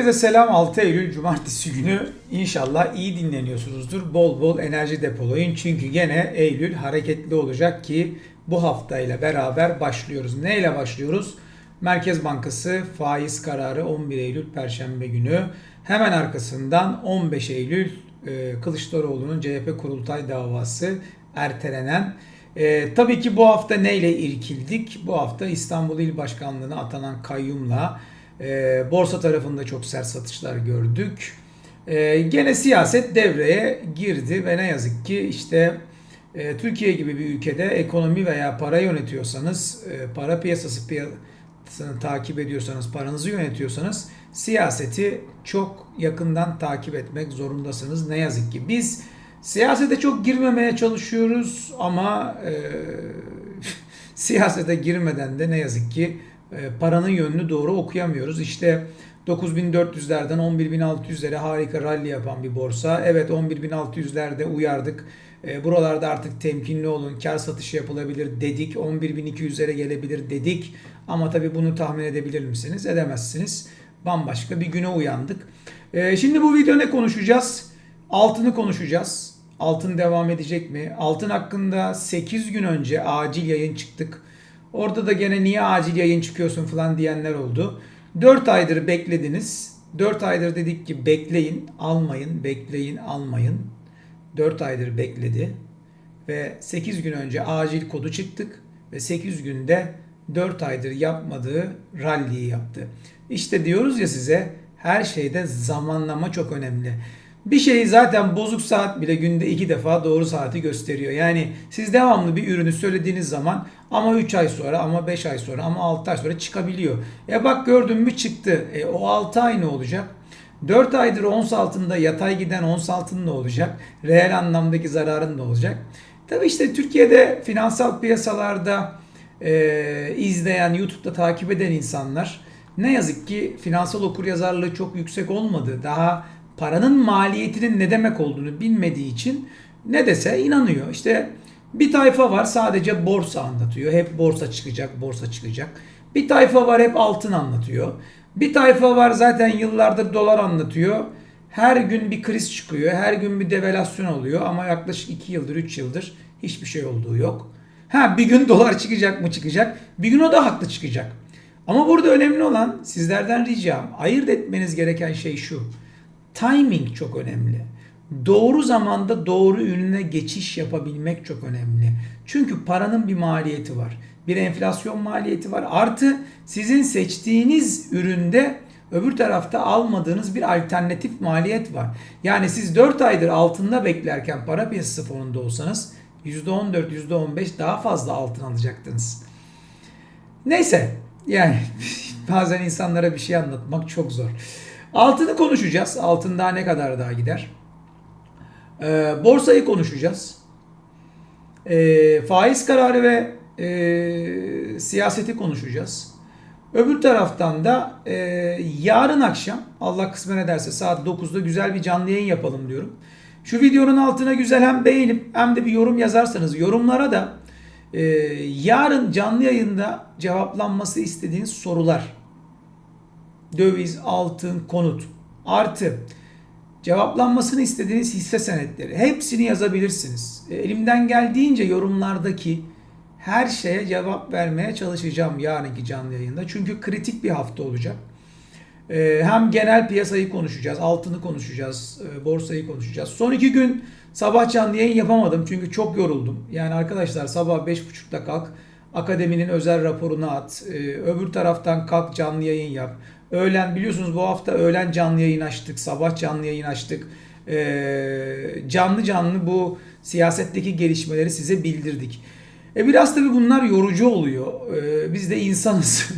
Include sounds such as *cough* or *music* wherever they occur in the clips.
Herkese selam 6 Eylül Cumartesi günü inşallah iyi dinleniyorsunuzdur. Bol bol enerji depolayın çünkü gene Eylül hareketli olacak ki bu haftayla beraber başlıyoruz. Neyle başlıyoruz? Merkez Bankası faiz kararı 11 Eylül Perşembe günü. Hemen arkasından 15 Eylül e, Kılıçdaroğlu'nun CHP kurultay davası ertelenen. E, tabii ki bu hafta neyle irkildik? Bu hafta İstanbul İl Başkanlığı'na atanan kayyumla e, borsa tarafında çok sert satışlar gördük. E, gene siyaset devreye girdi ve ne yazık ki işte e, Türkiye gibi bir ülkede ekonomi veya para yönetiyorsanız, e, para piyasası piyasasını takip ediyorsanız, paranızı yönetiyorsanız siyaseti çok yakından takip etmek zorundasınız. Ne yazık ki biz siyasete çok girmemeye çalışıyoruz ama e, *laughs* siyasete girmeden de ne yazık ki paranın yönünü doğru okuyamıyoruz. İşte 9400'lerden 11600'lere harika rally yapan bir borsa. Evet 11600'lerde uyardık. E, buralarda artık temkinli olun, kar satışı yapılabilir dedik. 11200'lere gelebilir dedik. Ama tabii bunu tahmin edebilir misiniz? Edemezsiniz. Bambaşka bir güne uyandık. E, şimdi bu video ne konuşacağız? Altını konuşacağız. Altın devam edecek mi? Altın hakkında 8 gün önce acil yayın çıktık. Orada da gene niye acil yayın çıkıyorsun falan diyenler oldu. 4 aydır beklediniz. 4 aydır dedik ki bekleyin, almayın, bekleyin, almayın. 4 aydır bekledi. Ve 8 gün önce acil kodu çıktık. Ve 8 günde 4 aydır yapmadığı rally'yi yaptı. İşte diyoruz ya size her şeyde zamanlama çok önemli. Bir şeyi zaten bozuk saat bile günde iki defa doğru saati gösteriyor. Yani siz devamlı bir ürünü söylediğiniz zaman ama 3 ay sonra ama 5 ay sonra ama 6 ay sonra çıkabiliyor. E bak gördün mü çıktı. E o 6 ay ne olacak? 4 aydır ons altında yatay giden ons altın ne olacak? Reel anlamdaki zararın ne olacak? Tabi işte Türkiye'de finansal piyasalarda e, izleyen, YouTube'da takip eden insanlar ne yazık ki finansal okuryazarlığı çok yüksek olmadı. Daha paranın maliyetinin ne demek olduğunu bilmediği için ne dese inanıyor. İşte bir tayfa var sadece borsa anlatıyor. Hep borsa çıkacak, borsa çıkacak. Bir tayfa var hep altın anlatıyor. Bir tayfa var zaten yıllardır dolar anlatıyor. Her gün bir kriz çıkıyor. Her gün bir devalüasyon oluyor ama yaklaşık 2 yıldır 3 yıldır hiçbir şey olduğu yok. Ha bir gün dolar çıkacak mı çıkacak. Bir gün o da haklı çıkacak. Ama burada önemli olan sizlerden ricam ayırt etmeniz gereken şey şu. Timing çok önemli. Doğru zamanda doğru ürüne geçiş yapabilmek çok önemli. Çünkü paranın bir maliyeti var. Bir enflasyon maliyeti var. Artı sizin seçtiğiniz üründe öbür tarafta almadığınız bir alternatif maliyet var. Yani siz 4 aydır altında beklerken para piyasası fonunda olsanız %14, %15 daha fazla altın alacaktınız. Neyse yani *laughs* bazen insanlara bir şey anlatmak çok zor. Altını konuşacağız. Altın daha ne kadar daha gider? Ee, borsayı konuşacağız. Ee, faiz kararı ve e, siyaseti konuşacağız. Öbür taraftan da e, yarın akşam Allah kısmet ederse saat 9'da güzel bir canlı yayın yapalım diyorum. Şu videonun altına güzel hem beğenip hem de bir yorum yazarsanız yorumlara da e, yarın canlı yayında cevaplanması istediğiniz sorular döviz, altın, konut artı cevaplanmasını istediğiniz hisse senetleri hepsini yazabilirsiniz. E, elimden geldiğince yorumlardaki her şeye cevap vermeye çalışacağım yarınki canlı yayında. Çünkü kritik bir hafta olacak. E, hem genel piyasayı konuşacağız, altını konuşacağız, e, borsayı konuşacağız. Son iki gün sabah canlı yayın yapamadım çünkü çok yoruldum. Yani arkadaşlar sabah 5.30'da kalk, akademinin özel raporunu at, öbür taraftan kalk canlı yayın yap. Öğlen biliyorsunuz bu hafta öğlen canlı yayın açtık, sabah canlı yayın açtık. Ee, canlı canlı bu siyasetteki gelişmeleri size bildirdik. E biraz tabii bunlar yorucu oluyor. Ee, biz de insanız.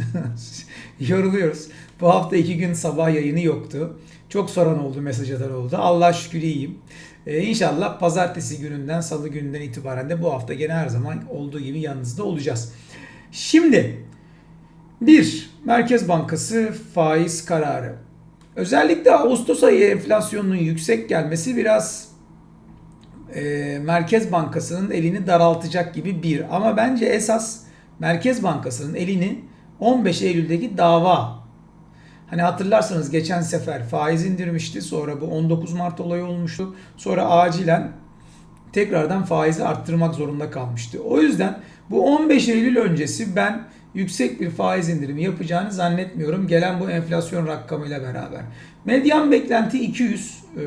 *laughs* Yoruluyoruz. Bu hafta iki gün sabah yayını yoktu. Çok soran oldu, mesaj atan oldu. Allah şükür iyiyim. Ee, inşallah pazartesi gününden, salı gününden itibaren de bu hafta gene her zaman olduğu gibi yanınızda olacağız. Şimdi bir, Merkez Bankası faiz kararı. Özellikle Ağustos ayı enflasyonunun yüksek gelmesi biraz e, Merkez Bankası'nın elini daraltacak gibi bir. Ama bence esas Merkez Bankası'nın elini 15 Eylül'deki dava. Hani hatırlarsanız geçen sefer faiz indirmişti. Sonra bu 19 Mart olayı olmuştu. Sonra acilen tekrardan faizi arttırmak zorunda kalmıştı. O yüzden bu 15 Eylül öncesi ben yüksek bir faiz indirimi yapacağını zannetmiyorum. Gelen bu enflasyon rakamıyla beraber. Medyan beklenti 200. Ee,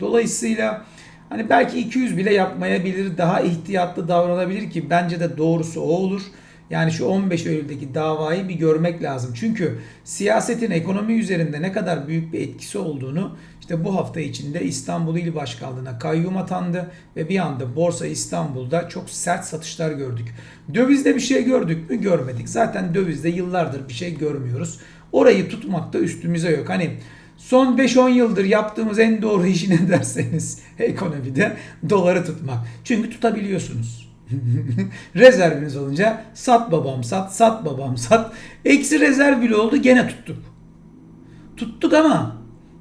dolayısıyla hani belki 200 bile yapmayabilir. Daha ihtiyatlı davranabilir ki bence de doğrusu o olur. Yani şu 15 Eylül'deki davayı bir görmek lazım. Çünkü siyasetin ekonomi üzerinde ne kadar büyük bir etkisi olduğunu işte bu hafta içinde İstanbul İl Başkanlığı'na kayyum atandı ve bir anda Borsa İstanbul'da çok sert satışlar gördük. Dövizde bir şey gördük mü? Görmedik. Zaten dövizde yıllardır bir şey görmüyoruz. Orayı tutmak da üstümüze yok. Hani son 5-10 yıldır yaptığımız en doğru işi ne derseniz *laughs* ekonomide doları tutmak. Çünkü tutabiliyorsunuz. *laughs* Rezerviniz olunca sat babam sat, sat babam sat. Eksi rezerv bile oldu gene tuttuk. Tuttuk ama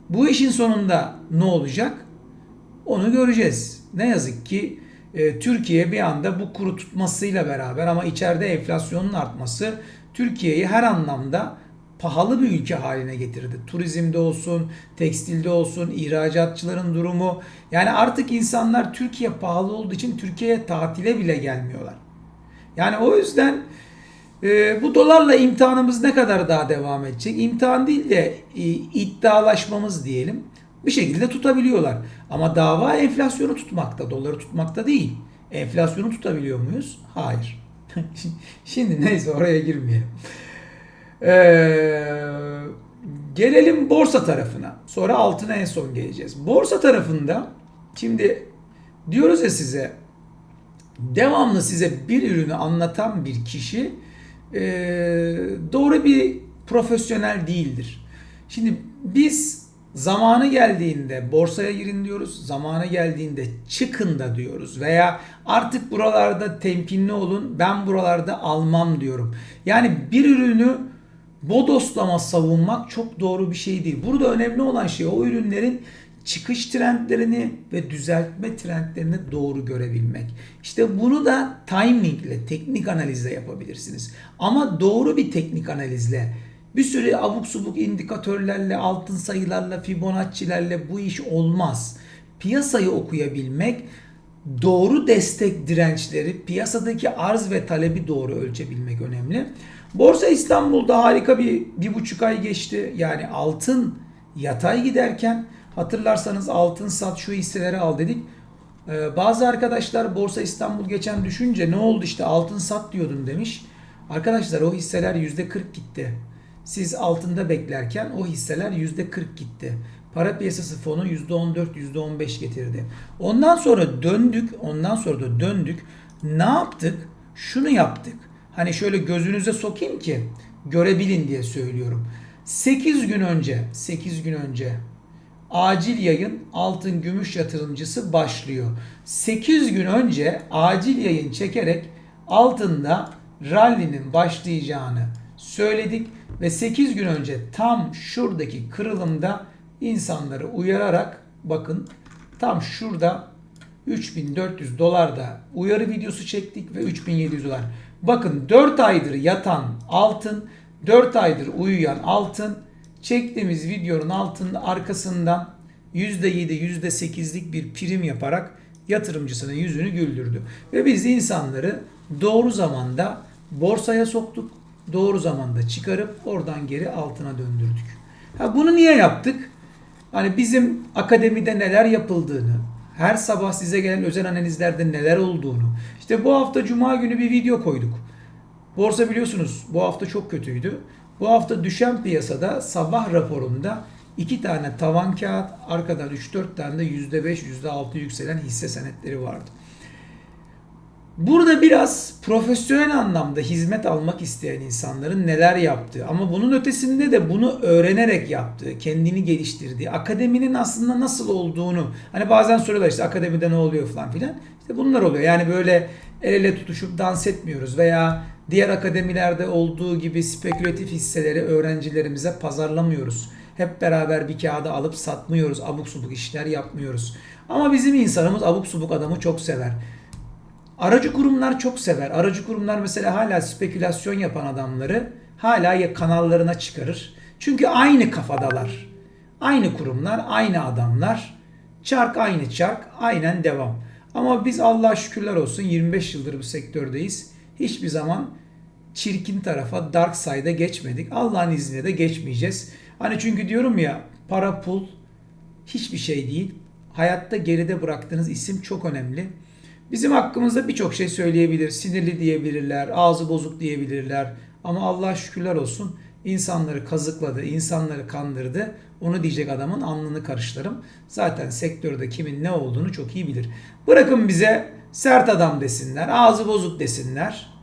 bu işin sonunda ne olacak? Onu göreceğiz. Ne yazık ki e, Türkiye bir anda bu kuru tutmasıyla beraber ama içeride enflasyonun artması Türkiye'yi her anlamda pahalı bir ülke haline getirdi. Turizmde olsun, tekstilde olsun, ihracatçıların durumu. Yani artık insanlar Türkiye pahalı olduğu için Türkiye'ye tatile bile gelmiyorlar. Yani o yüzden e, bu dolarla imtihanımız ne kadar daha devam edecek? İmtihan değil de e, iddialaşmamız diyelim. Bir şekilde tutabiliyorlar. Ama dava enflasyonu tutmakta, doları tutmakta değil. Enflasyonu tutabiliyor muyuz? Hayır. *laughs* Şimdi neyse oraya girmeyelim. Ee, gelelim borsa tarafına. Sonra altına en son geleceğiz. Borsa tarafında şimdi diyoruz ya size devamlı size bir ürünü anlatan bir kişi e, doğru bir profesyonel değildir. Şimdi biz zamanı geldiğinde borsaya girin diyoruz. Zamanı geldiğinde çıkın da diyoruz. Veya artık buralarda temkinli olun ben buralarda almam diyorum. Yani bir ürünü bodoslama savunmak çok doğru bir şey değil. Burada önemli olan şey o ürünlerin çıkış trendlerini ve düzeltme trendlerini doğru görebilmek. İşte bunu da timingle, teknik analizle yapabilirsiniz. Ama doğru bir teknik analizle, bir sürü abuk subuk indikatörlerle, altın sayılarla, Fibonacci'lerle bu iş olmaz. Piyasayı okuyabilmek, doğru destek dirençleri, piyasadaki arz ve talebi doğru ölçebilmek önemli. Borsa İstanbul'da harika bir, bir buçuk ay geçti. Yani altın yatay giderken hatırlarsanız altın sat şu hisseleri al dedik. Ee, bazı arkadaşlar Borsa İstanbul geçen düşünce ne oldu işte altın sat diyordun demiş. Arkadaşlar o hisseler %40 gitti. Siz altında beklerken o hisseler %40 gitti. Para piyasası fonu %14, %15 getirdi. Ondan sonra döndük, ondan sonra da döndük. Ne yaptık? Şunu yaptık. Hani şöyle gözünüze sokayım ki görebilin diye söylüyorum. 8 gün önce, 8 gün önce acil yayın altın gümüş yatırımcısı başlıyor. 8 gün önce acil yayın çekerek altında rally'nin başlayacağını söyledik ve 8 gün önce tam şuradaki kırılımda insanları uyararak bakın tam şurada 3400 dolarda uyarı videosu çektik ve 3700 dolar. Bakın 4 aydır yatan altın, 4 aydır uyuyan altın çektiğimiz videonun altının arkasından %7, %8'lik bir prim yaparak yatırımcısının yüzünü güldürdü. Ve biz insanları doğru zamanda borsaya soktuk. Doğru zamanda çıkarıp oradan geri altına döndürdük. Ha bunu niye yaptık? Hani bizim akademide neler yapıldığını, her sabah size gelen özel analizlerde neler olduğunu. İşte bu hafta cuma günü bir video koyduk. Borsa biliyorsunuz bu hafta çok kötüydü. Bu hafta düşen piyasada sabah raporunda iki tane tavan kağıt, arkadan 3-4 tane de %5, %6 yükselen hisse senetleri vardı. Burada biraz profesyonel anlamda hizmet almak isteyen insanların neler yaptığı ama bunun ötesinde de bunu öğrenerek yaptığı, kendini geliştirdiği, akademinin aslında nasıl olduğunu hani bazen soruyorlar işte akademide ne oluyor falan filan. İşte bunlar oluyor. Yani böyle el ele tutuşup dans etmiyoruz veya diğer akademilerde olduğu gibi spekülatif hisseleri öğrencilerimize pazarlamıyoruz. Hep beraber bir kağıda alıp satmıyoruz. Abuk subuk işler yapmıyoruz. Ama bizim insanımız abuk subuk adamı çok sever. Aracı kurumlar çok sever. Aracı kurumlar mesela hala spekülasyon yapan adamları hala ya kanallarına çıkarır Çünkü aynı kafadalar. Aynı kurumlar, aynı adamlar. Çark aynı çark, aynen devam. Ama biz Allah'a şükürler olsun 25 yıldır bu sektördeyiz. Hiçbir zaman çirkin tarafa, dark side'a geçmedik. Allah'ın izniyle de geçmeyeceğiz. Hani çünkü diyorum ya para pul hiçbir şey değil. Hayatta geride bıraktığınız isim çok önemli. Bizim hakkımızda birçok şey söyleyebilir. Sinirli diyebilirler, ağzı bozuk diyebilirler. Ama Allah'a şükürler olsun insanları kazıkladı, insanları kandırdı. Onu diyecek adamın alnını karıştırırım. Zaten sektörde kimin ne olduğunu çok iyi bilir. Bırakın bize sert adam desinler, ağzı bozuk desinler.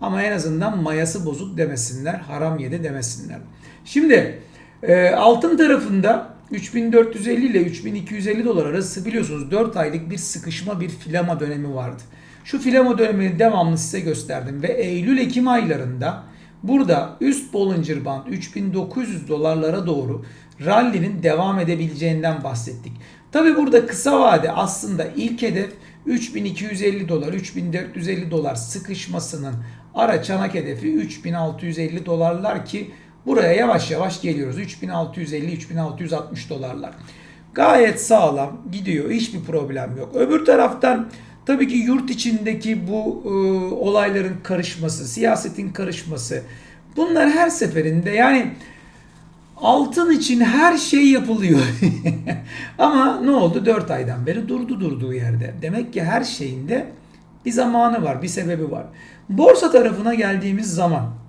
Ama en azından mayası bozuk demesinler, haram yedi demesinler. Şimdi e, altın tarafında 3450 ile 3250 dolar arası biliyorsunuz 4 aylık bir sıkışma bir filama dönemi vardı. Şu filama dönemini devamlı size gösterdim ve Eylül-Ekim aylarında burada üst Bollinger Band 3900 dolarlara doğru rally'nin devam edebileceğinden bahsettik. Tabi burada kısa vade aslında ilk hedef 3250 dolar, 3450 dolar sıkışmasının ara çanak hedefi 3650 dolarlar ki buraya yavaş yavaş geliyoruz. 3650-3660 dolarlar. Gayet sağlam gidiyor. Hiçbir problem yok. Öbür taraftan tabii ki yurt içindeki bu e, olayların karışması, siyasetin karışması bunlar her seferinde yani altın için her şey yapılıyor. *laughs* Ama ne oldu? 4 aydan beri durdu durduğu yerde. Demek ki her şeyinde bir zamanı var, bir sebebi var. Borsa tarafına geldiğimiz zaman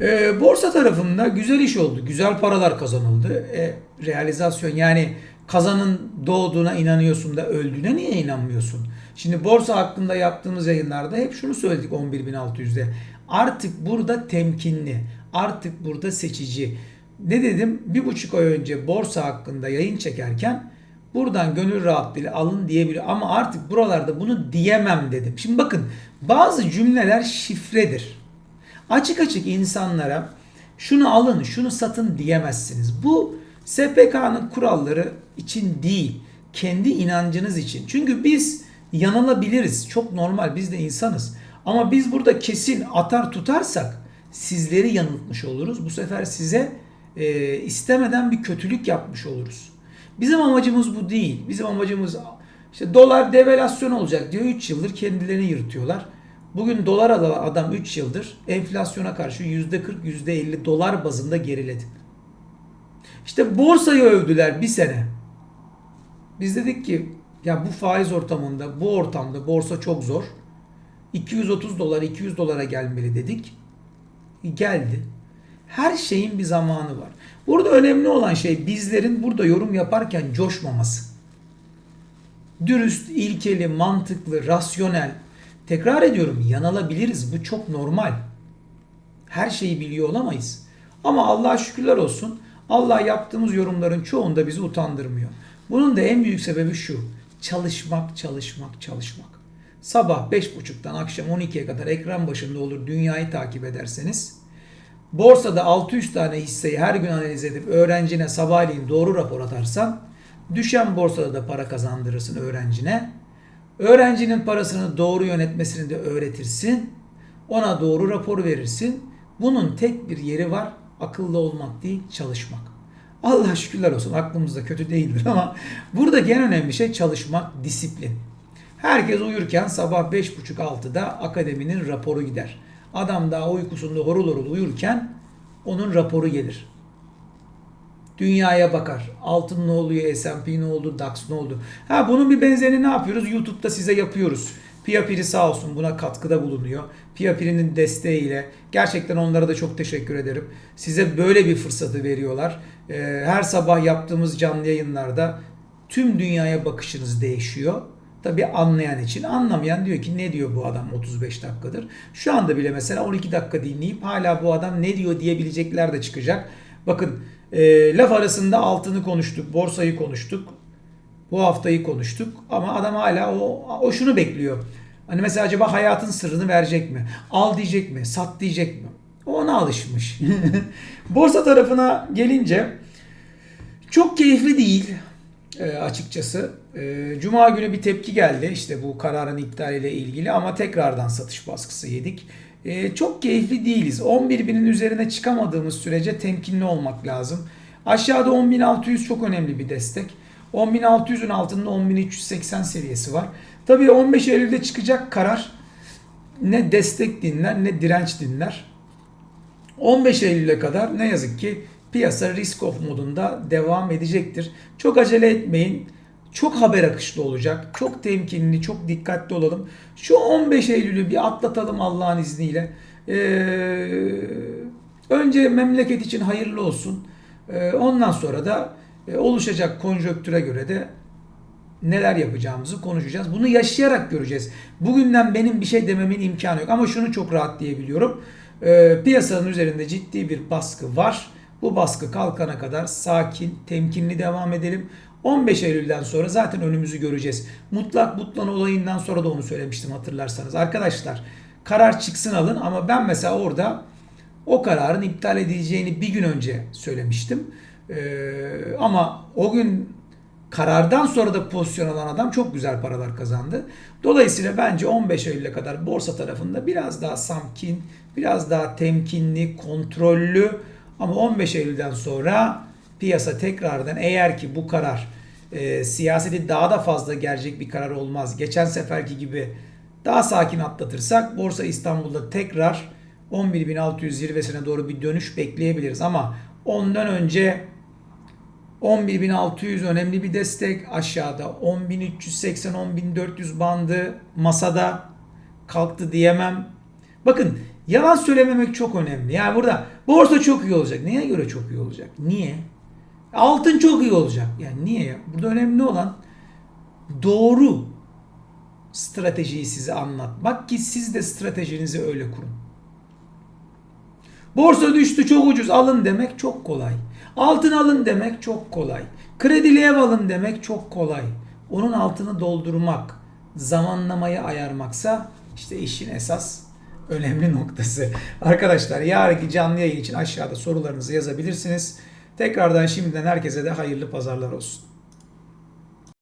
e, borsa tarafında güzel iş oldu. Güzel paralar kazanıldı. E, realizasyon yani kazanın doğduğuna inanıyorsun da öldüğüne niye inanmıyorsun? Şimdi borsa hakkında yaptığımız yayınlarda hep şunu söyledik 11.600'de. Artık burada temkinli, artık burada seçici. Ne dedim? Bir buçuk ay önce borsa hakkında yayın çekerken buradan gönül rahatlığıyla alın diyebiliyor. Ama artık buralarda bunu diyemem dedim. Şimdi bakın bazı cümleler şifredir. Açık açık insanlara şunu alın, şunu satın diyemezsiniz. Bu SPK'nın kuralları için değil, kendi inancınız için. Çünkü biz yanılabiliriz. Çok normal. Biz de insanız. Ama biz burada kesin atar tutarsak sizleri yanıltmış oluruz. Bu sefer size e, istemeden bir kötülük yapmış oluruz. Bizim amacımız bu değil. Bizim amacımız işte dolar devalüasyon olacak diyor 3 yıldır kendilerini yırtıyorlar. Bugün dolar alan adam 3 yıldır enflasyona karşı %40 %50 dolar bazında geriledi. İşte borsayı övdüler bir sene. Biz dedik ki ya bu faiz ortamında, bu ortamda borsa çok zor. 230 dolar, 200 dolara gelmeli dedik. Geldi. Her şeyin bir zamanı var. Burada önemli olan şey bizlerin burada yorum yaparken coşmaması. Dürüst, ilkeli, mantıklı, rasyonel. Tekrar ediyorum yanılabiliriz. Bu çok normal. Her şeyi biliyor olamayız. Ama Allah'a şükürler olsun. Allah yaptığımız yorumların çoğunda bizi utandırmıyor. Bunun da en büyük sebebi şu. Çalışmak, çalışmak, çalışmak. Sabah 5.30'dan akşam 12'ye kadar ekran başında olur dünyayı takip ederseniz borsada 600 tane hisseyi her gün analiz edip öğrencine sabahleyin doğru rapor atarsan düşen borsada da para kazandırırsın öğrencine. Öğrencinin parasını doğru yönetmesini de öğretirsin. Ona doğru rapor verirsin. Bunun tek bir yeri var. Akıllı olmak değil, çalışmak. Allah şükürler olsun aklımızda kötü değildir ama buradaki en önemli şey çalışmak, disiplin. Herkes uyurken sabah 5.30-6'da akademinin raporu gider. Adam daha uykusunda horul horul uyurken onun raporu gelir. Dünyaya bakar. Altın ne oluyor, S&P ne oldu, DAX ne oldu? Ha bunun bir benzerini ne yapıyoruz? YouTube'da size yapıyoruz. Piyapiri sağ olsun buna katkıda bulunuyor. Piyapiri'nin desteğiyle gerçekten onlara da çok teşekkür ederim. Size böyle bir fırsatı veriyorlar. Ee, her sabah yaptığımız canlı yayınlarda tüm dünyaya bakışınız değişiyor. Tabi anlayan için anlamayan diyor ki ne diyor bu adam 35 dakikadır. Şu anda bile mesela 12 dakika dinleyip hala bu adam ne diyor diyebilecekler de çıkacak. Bakın e, laf arasında altını konuştuk, borsayı konuştuk. Bu haftayı konuştuk ama adam hala o, o şunu bekliyor. Hani mesela acaba hayatın sırrını verecek mi? Al diyecek mi? Sat diyecek mi? O ona alışmış. *laughs* Borsa tarafına gelince çok keyifli değil e, açıkçası. E, Cuma günü bir tepki geldi işte bu kararın iptaliyle ilgili ama tekrardan satış baskısı yedik. E, çok keyifli değiliz. 11 binin üzerine çıkamadığımız sürece temkinli olmak lazım. Aşağıda 10.600 çok önemli bir destek. 10.600'ün altında 10.380 seviyesi var. Tabii 15 Eylül'de çıkacak karar ne destek dinler ne direnç dinler. 15 Eylül'e kadar ne yazık ki piyasa risk off modunda devam edecektir. Çok acele etmeyin. Çok haber akışlı olacak. Çok temkinli, çok dikkatli olalım. Şu 15 Eylül'ü bir atlatalım Allah'ın izniyle. Ee, önce memleket için hayırlı olsun. Ee, ondan sonra da e, oluşacak konjonktüre göre de neler yapacağımızı konuşacağız. Bunu yaşayarak göreceğiz. Bugünden benim bir şey dememin imkanı yok. Ama şunu çok rahat diyebiliyorum. Ee, piyasanın üzerinde ciddi bir baskı var. Bu baskı kalkana kadar sakin, temkinli devam edelim. 15 Eylül'den sonra zaten önümüzü göreceğiz. Mutlak butlan olayından sonra da onu söylemiştim hatırlarsanız. Arkadaşlar karar çıksın alın ama ben mesela orada o kararın iptal edileceğini bir gün önce söylemiştim. Ee, ama o gün karardan sonra da pozisyon alan adam çok güzel paralar kazandı. Dolayısıyla bence 15 Eylül'e kadar borsa tarafında biraz daha samkin, biraz daha temkinli, kontrollü ama 15 Eylül'den sonra piyasa tekrardan eğer ki bu karar e, siyaseti daha da fazla gelecek bir karar olmaz. Geçen seferki gibi daha sakin atlatırsak Borsa İstanbul'da tekrar 11.600 zirvesine doğru bir dönüş bekleyebiliriz. Ama ondan önce 11.600 önemli bir destek. Aşağıda 10.380-10.400 bandı masada kalktı diyemem. Bakın yalan söylememek çok önemli. Yani burada borsa çok iyi olacak. Neye göre çok iyi olacak? Niye? Altın çok iyi olacak. Yani niye? Burada önemli olan doğru stratejiyi size anlatmak ki siz de stratejinizi öyle kurun. Borsa düştü çok ucuz alın demek çok kolay. Altın alın demek çok kolay. Kredili ev alın demek çok kolay. Onun altını doldurmak, zamanlamayı ayarmaksa işte işin esas önemli noktası. Arkadaşlar yarınki canlı yayın için aşağıda sorularınızı yazabilirsiniz. Tekrardan şimdiden herkese de hayırlı pazarlar olsun.